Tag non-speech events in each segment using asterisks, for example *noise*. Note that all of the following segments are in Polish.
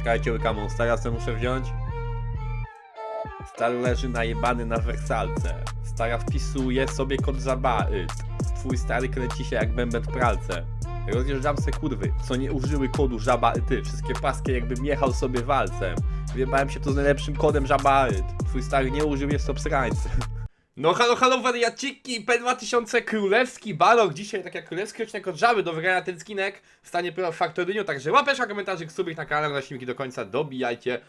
Czekajcie, łyka Monstera co muszę wziąć. Stary leży najebany na wersalce. Stara wpisuje sobie kod zabały. Twój stary kręci się jak bęben w pralce. Rozjeżdżam se kurwy, co nie użyły kodu żaba ty. Wszystkie paski jakbym jechał sobie walcem. Wjebałem się to z najlepszym kodem żaba Twój stary nie użył jest obsrańcem. No halo, halo wariaciki, P2000 Królewski Balog, dzisiaj tak jak królewski odcinek od żaby do wygrania ten skinek w stanie pro w Faktoryniu, także łapeczka, komentarzyk, subik na kanale, zaśmiki do końca, dobijajcie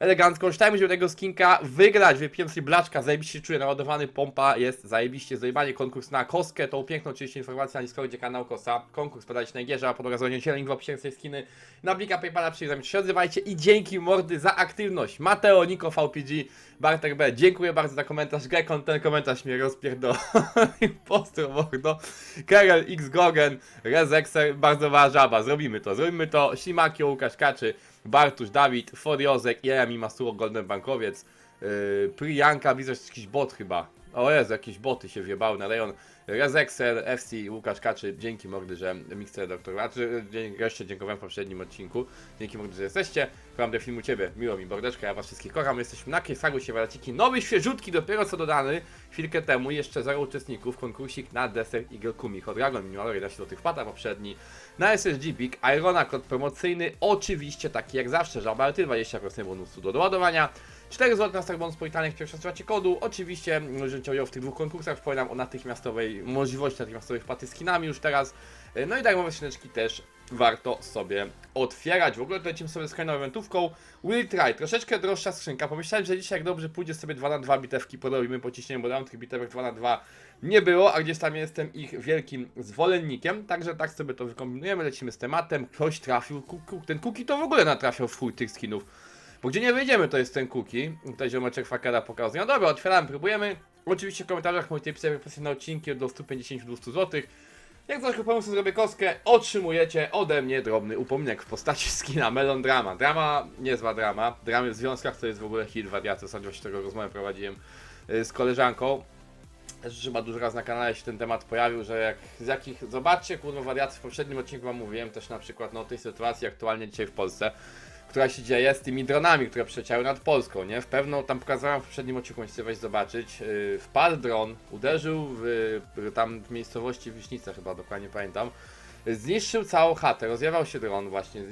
elegancko, się do tego skinka, wygrać, sobie blaczka, zajebiście się czuję naładowany, pompa jest zajebiście, zajebanie, konkurs na kostkę, tą piękną oczywiście informacja na Discordzie, kanał Kosa, konkurs podać na Gierza, po rozwiązaniu link w opisie tej skiny, na blika Paypala przyjdziemy, się odzywajcie i dzięki mordy za aktywność, Mateo, Niko, VPG, Bartek B, dziękuję bardzo za komentarz, Gekon, ten komentarz mnie rozpierdolił, *laughs* pozdro mordo, Kerel, X Gogen, Rezexer, bardzo ważna żaba, zrobimy to, zrobimy to, Ślimakio, Łukasz Kaczy, Bartusz, Dawid, Foriozek, Jeremi Masuro, Golden Bankowiec, yy, Priyanka, widzę, jakiś bot chyba. O Jezu, jakieś boty się wjebały na rejon. Rezexer, FC, Łukasz Kaczy, dzięki mordy, że Mixer Doktor, a czy dzięki- jeszcze dziękowałem w poprzednim odcinku. Dzięki mordy, że jesteście. Kocham do filmu Ciebie, miło mi mordeczka, ja Was wszystkich kocham. Jesteśmy na Kiesagu się walaciki, nowy, świeżutki, dopiero co dodany. Chwilkę temu jeszcze zero uczestników, konkursik na deser Eagle Kumi. Hot Dragon, minimalor, 11 do tych pata poprzedni. Na SSG Big, Irona, kod promocyjny, oczywiście taki jak zawsze, Żabalty, 20% bonusu do doładowania. 4 zł na Starbonus Poitalnych, pierwsze słuchacie kodu. Oczywiście, jeżeli chodzi w tych dwóch konkursach, wspominam o natychmiastowej możliwości natychmiastowej wpłaty skinami już teraz. E, No i darmowe skrzyneczki też warto sobie otwierać. W ogóle lecimy sobie z kolejną eventówką. Will Try, troszeczkę droższa skrzynka. Pomyślałem, że dzisiaj jak dobrze pójdzie sobie 2 na 2 bitewki porobimy po ciśnieniu, bo dam tych bitewek 2 na 2 nie było, a gdzieś tam jestem ich wielkim zwolennikiem. Także tak sobie to wykombinujemy, lecimy z tematem. Ktoś trafił, ten Kuki to w ogóle natrafiał w chuj tych skinów. Bo gdzie nie wyjdziemy, to jest ten cookie. Tutaj ziomeczek fakera pokazuje. No dobra, otwieramy, próbujemy. Oczywiście w komentarzach możecie pisać propozycje na odcinki do 150-200 zł. Jak za pomysłu zrobię kostkę, otrzymujecie ode mnie drobny upominek w postaci *laughs* skina Melon Drama. Drama, niezła drama. Dramy w związkach to jest w ogóle hit wariaty. Ostatnio właśnie tego rozmowę prowadziłem y, z koleżanką. Też chyba dużo raz na kanale się ten temat pojawił, że jak z jakich. Zobaczcie, kurwa, wariaty w poprzednim odcinku wam mówiłem też na przykład no, o tej sytuacji aktualnie dzisiaj w Polsce która się dzieje z tymi dronami, które przeciały nad Polską, nie? W pewną, tam pokazałem w poprzednim odcinku, możecie weź zobaczyć, yy, wpadł dron, uderzył w, tam w miejscowości Wiśnice chyba, dokładnie pamiętam, zniszczył całą chatę, rozjewał się dron właśnie,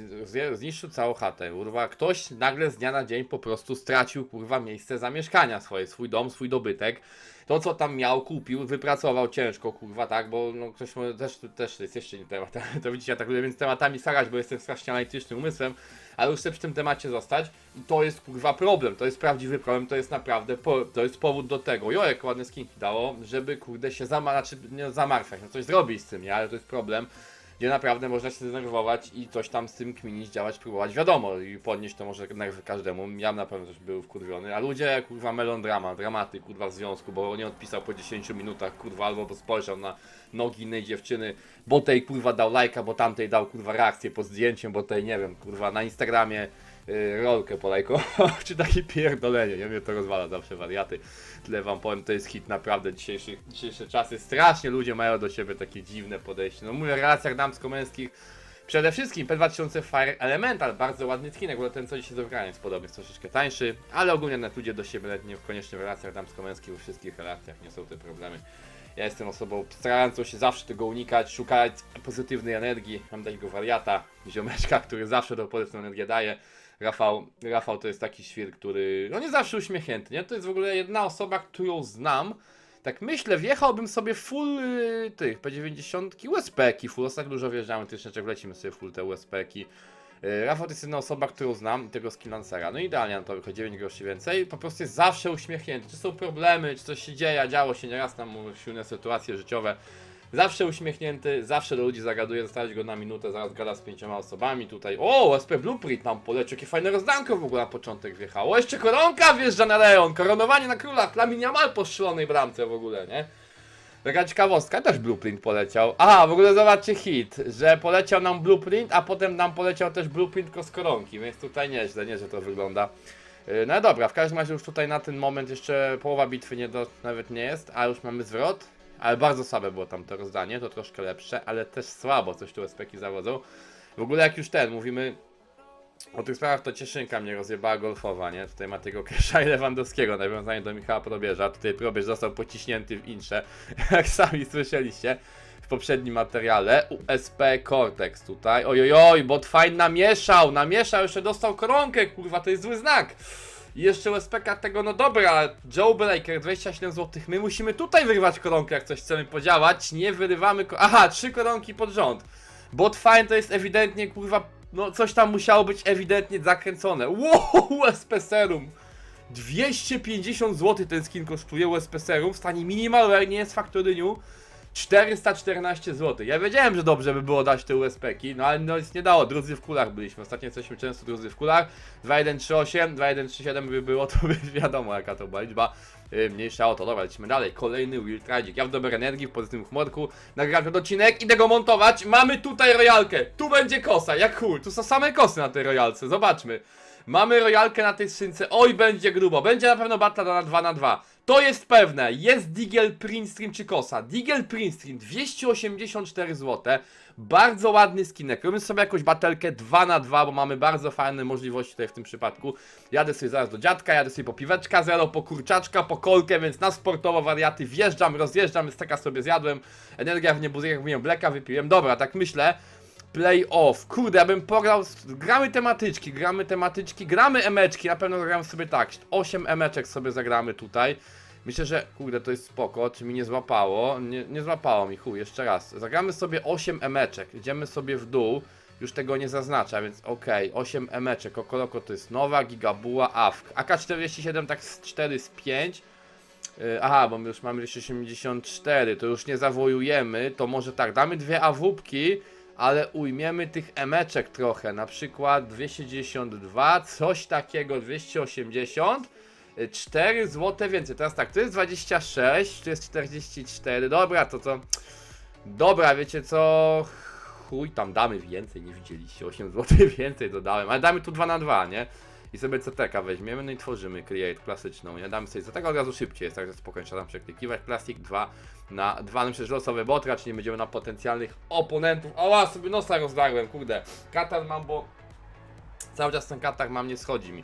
zniszczył całą chatę, kurwa, ktoś nagle z dnia na dzień po prostu stracił, kurwa, miejsce zamieszkania swoje, swój dom, swój dobytek, to co tam miał, kupił, wypracował ciężko, kurwa, tak, bo no ktoś może też, też jest jeszcze nie temat, *laughs* to widzicie, ja tak lubię więc tematami starać, bo jestem strasznie analitycznym umysłem, ale już chcę przy tym temacie zostać to jest kurwa problem, to jest prawdziwy problem, to jest naprawdę, po, to jest powód do tego, jo jak ładne skinki dało, żeby kurde się zama, znaczy nie zamartwiać, no coś zrobić z tym, nie, ale to jest problem, gdzie naprawdę można się zdenerwować i coś tam z tym kminić, działać, próbować, wiadomo, i podnieść to może nerwy każdemu, ja na pewno też był wkurwiony, a ludzie, kurwa, melondrama, dramaty, kurwa, w związku, bo nie odpisał po 10 minutach, kurwa, albo bo spojrzał na nogi innej dziewczyny, bo tej, kurwa, dał lajka, bo tamtej dał, kurwa, reakcję pod zdjęciem, bo tej, nie wiem, kurwa, na Instagramie rolkę polajkował, *laughs* czy takie pierdolenie, nie mnie to rozwala zawsze wariaty. Tyle wam powiem, to jest hit naprawdę dzisiejszy, dzisiejsze czasy. Strasznie ludzie mają do siebie takie dziwne podejście. No mówię o relacjach damsko-męskich. Przede wszystkim P2000 Fire Elemental, bardzo ładny skinek, bo ten co dzisiaj wygrania jest podobny, jest troszeczkę tańszy, ale ogólnie nawet ludzie do siebie nawet nie koniecznie w relacjach damsko-męskich, we wszystkich relacjach nie są te problemy. Ja jestem osobą starającą się zawsze tego unikać, szukać pozytywnej energii. Mam takiego wariata, ziomeczka, który zawsze tą pozytywną energię daje. Rafał, Rafał to jest taki świr, który no nie zawsze uśmiechnięty, nie? To jest w ogóle jedna osoba, którą znam. Tak myślę, wjechałbym sobie full y, tych P90 USP-ki, full, tak dużo wjeżdżamy, tyczeczek wlecimy sobie full te USP-ki. Y, Rafał to jest jedna osoba, którą znam, tego skillancera. No idealnie na to wychodzi 9 groszy więcej. Po prostu jest zawsze uśmiechnięty. Czy są problemy, czy coś się dzieje, działo się nieraz tam silne sytuacje życiowe. Zawsze uśmiechnięty, zawsze do ludzi zagaduje, zostawić go na minutę, zaraz gada z pięcioma osobami tutaj. O, SP Blueprint nam polecił, jakie fajne rozdanko w ogóle na początek wjechało. Jeszcze koronka wjeżdża na Leon, koronowanie na królach, Laminia Mal po strzelonej bramce w ogóle, nie? Taka ciekawostka, też Blueprint poleciał. A, w ogóle zobaczcie hit, że poleciał nam Blueprint, a potem nam poleciał też Blueprint tylko z koronki, więc tutaj nieźle, nie, że to wygląda. Yy, No dobra, w każdym razie już tutaj na ten moment jeszcze połowa bitwy nie do, nawet nie jest, a już mamy zwrot. Ale bardzo słabe było tam to rozdanie, to troszkę lepsze, ale też słabo, coś tu SPki zawodzą. W ogóle jak już ten, mówimy O tych sprawach to Cieszynka mnie rozjebała golfowa, nie? Tutaj ma tego Kesza i Lewandowskiego, nawiązanie do Michała Probierza. Tutaj Probierz został pociśnięty w insze, *laughs* jak sami słyszeliście w poprzednim materiale. USP Cortex tutaj. Ojojoj, bot fajnie namieszał, namieszał, jeszcze dostał koronkę, kurwa, to jest zły znak. I jeszcze USPK tego, no dobra, Joe Breaker 27 zł. My musimy tutaj wyrwać koronkę, jak coś chcemy podziałać. Nie wyrywamy. Aha, trzy koronki pod rząd. Bot fine to jest ewidentnie, kurwa, no coś tam musiało być ewidentnie zakręcone. Wow, *laughs* USP Serum. 250 zł ten skin kosztuje USP Serum w stanie minimalware, nie jest faktoryniu. 414 zł. Ja wiedziałem, że dobrze by było dać te USP-ki, no ale no nic nie dało. Drudzy w kulach byliśmy. Ostatnio jesteśmy często drudzy w kulach. 2138, 2137 by było, to by *laughs* wiadomo jaka to była liczba. Yy, mniejsza o to. Dobra, lecimy dalej. Kolejny Will Tragic. Ja w dobrej energii, w pozytywnym humorku. Nagram ten odcinek, idę go montować. Mamy tutaj rojalkę. Tu będzie kosa, jak chuj. Tu są same kosy na tej rojalce. Zobaczmy. Mamy rojalkę na tej skrzynce. Oj, będzie grubo. Będzie na pewno battle na 2 na 2 To jest pewne. Jest Digel Printstream czy Kosa. Digel Printstream 284 zł. Bardzo ładny skinek. Robimy sobie jakąś batelkę 2 na 2 bo mamy bardzo fajne możliwości tutaj w tym przypadku. Jadę sobie zaraz do dziadka, jadę sobie po piweczka zero, po kurczaczka, po kolkę, więc na sportowo wariaty wjeżdżam, rozjeżdżam, steka sobie zjadłem. Energia w niebuzykach, mówiłem, bleka wypiłem. Dobra, tak myślę. Playoff. Kurde, ja bym pograł. Gramy tematyczki, gramy tematyczki, gramy emeczki. Na pewno zagramy sobie tak. 8 emeczek sobie zagramy tutaj. Myślę, że kurde, to jest spoko. Czy mi nie złapało? Nie, nie złapało mi, chuj, jeszcze raz. Zagramy sobie 8 emeczek. Idziemy sobie w dół. Już tego nie zaznacza, więc okej, 8 emeczek. Okoloko to jest nowa, gigabuła, AFK. AK-47 tak z 4 z 5. Yy, Aha, bo my już mamy 284, to już nie zawojujemy, to może tak, damy dwie awupki, ale ujmiemy tych emeczek trochę, na przykład 292, coś takiego 280, 4 zł więcej, teraz tak, to jest 26, to jest 44, dobra, to co, dobra, wiecie co, chuj, tam damy więcej, nie widzieliście, 8 zł *laughs* więcej dodałem, ale damy tu 2 na 2, nie? I sobie CTK weźmiemy, no i tworzymy create klasyczną, nie? Damy sobie CTK od razu szybciej, jest także spokojnie, trzeba tam przeklikiwać, plastik 2 na 2, no przecież losowy bot, raczej nie będziemy na potencjalnych oponentów, ała, sobie nosa rozdarłem, kurde, katar mam, bo cały czas ten katar mam, nie schodzi mi.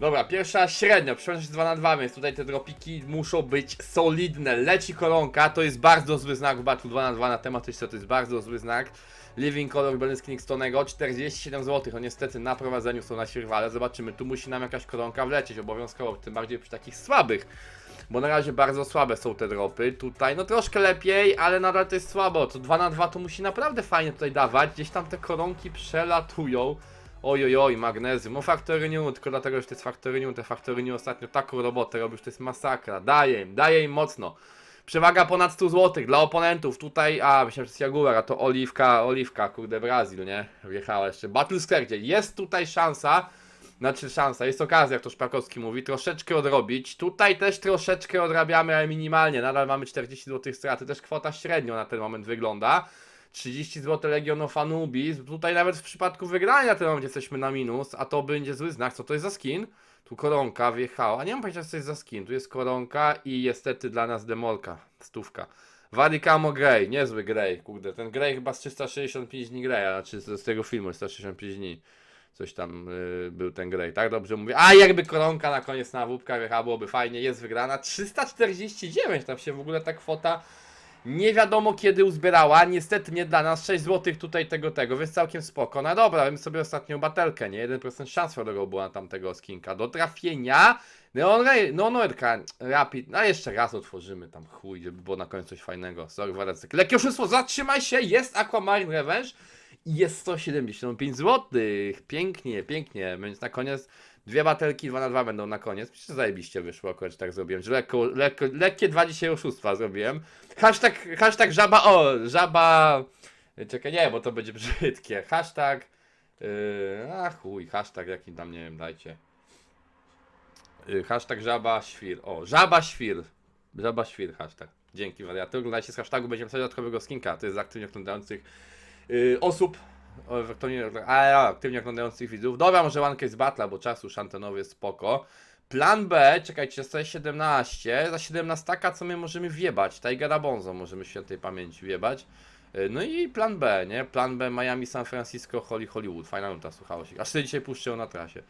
Dobra, pierwsza średnio, przypomnę 2 na 2, więc tutaj te dropiki muszą być solidne. Leci koronka, to jest bardzo zły znak w Battle 2 na 2 na tematyczce, to jest bardzo zły znak. Living Color Berliński Nixtonego 47 zł, no niestety na prowadzeniu są nasi rywale, zobaczymy, tu musi nam jakaś koronka wlecieć obowiązkowo, tym bardziej przy takich słabych. Bo na razie bardzo słabe są te dropy. Tutaj no troszkę lepiej, ale nadal to jest słabo. To 2 na 2 to musi naprawdę fajnie tutaj dawać. Gdzieś tam te koronki przelatują. Ojojoj, magnezium. No Factory New, tylko dlatego, że to jest Factory New. Te Factory New ostatnio taką robotę robił, że to jest masakra. Daje im, daje im mocno. Przewaga ponad 100 zł dla oponentów. Tutaj, a myślałem, że jest Jaguar, a to Oliwka, Oliwka, kurde, Brazil, nie? Wjechała jeszcze. Battle Square, gdzie jest tutaj szansa, znaczy szansa, jest okazja, jak to Szpakowski mówi, troszeczkę odrobić. Tutaj też troszeczkę odrabiamy, ale minimalnie. Nadal mamy 40 zł straty, też kwota średnio na ten moment wygląda. 30 zł Legion of Anubis. Tutaj nawet w przypadku wygrania ten moment jesteśmy na minus, a to będzie zły znak. Co to jest za skin? Tu koronka wjechała. Nie mam pojęcia, co to jest za skin. Tu jest koronka i niestety dla nas demolka. Stówka. Warikamo Grey, niezły Grey, kurde. Ten Grey chyba z 365 dni Greya, znaczy z, tego filmu 365 dni. Coś tam y, był ten Grey, tak dobrze mówię. A jakby koronka na koniec na wódka wjechała, byłoby fajnie. Jest wygrana. 349, tam się w ogóle ta kwota nie wiadomo kiedy uzbierała, niestety nie dla nas, 6 zł tutaj tego, tego, więc całkiem spoko. No dobra, bym sobie ostatnią batelkę, nie? 1% szans do była tamtego skinka. Do trafienia, Neon Ray, no Noerka, Rapid, no jeszcze raz otworzymy tam, chuj, żeby było na końcu coś fajnego. Sorry, Warecek. Lekkie oszustwo, zatrzymaj się, jest Aquamarine Revenge i jest 175 zł. Pięknie, pięknie, więc na koniec dwie batelki 2 na 2 będą na koniec. Że zajebiście wyszło akurat, tak zrobiłem, że lekko, lekko, lekkie dwa dzisiaj oszustwa zrobiłem. Hashtag, hashtag żaba, o, żaba, czekaj, nie, bo to będzie brzydkie. Hashtag, yy, a chuj, hashtag jaki tam, nie wiem, dajcie. Yy, hashtag żaba świr, o, żaba świr, żaba świr, hashtag. Dzięki wariaty, oglądajcie z hashtagu, będziemy pisać dodatkowego skinka, to jest z aktywnie oglądających yy, osób, o, aktywnie, a, aktywnie oglądających widzów. Dobra, może one case battle, bo czas już jest spoko. Plan B, czekajcie, C17, za 17 co my możemy wjebać? Tigera Bonzo możemy świętej pamięci wjebać. Y, No i plan B, nie? Plan B Miami, San Francisco, Holly, Hollywood. Fajna nuta, słuchało się. Aż sobie dzisiaj puszczę na trasie.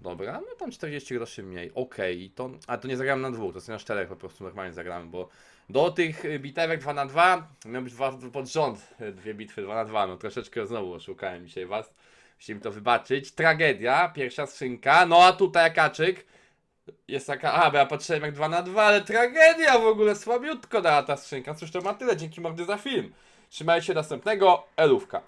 Dobra, no tam 40 groszy mniej. Okej, to. A to nie zagram na dwóch, to sobie na czterech po prostu normalnie zagramy, bo do tych y, bitewek 2 na 2 miał być pod rząd, y, dwie bitwy 2 na 2 No troszeczkę znowu oszukałem dzisiaj was. Musicie mi to wybaczyć. Tragedia, pierwsza skrzynka. No a tutaj kaczyk. Jest taka, a, bo ja patrzyłem jak 2 na 2 ale tragedia w ogóle, słabiutko dała ta skrzynka. Cóż, to ma tyle, dzięki mordy za film. Trzymajcie się następnego, elówka.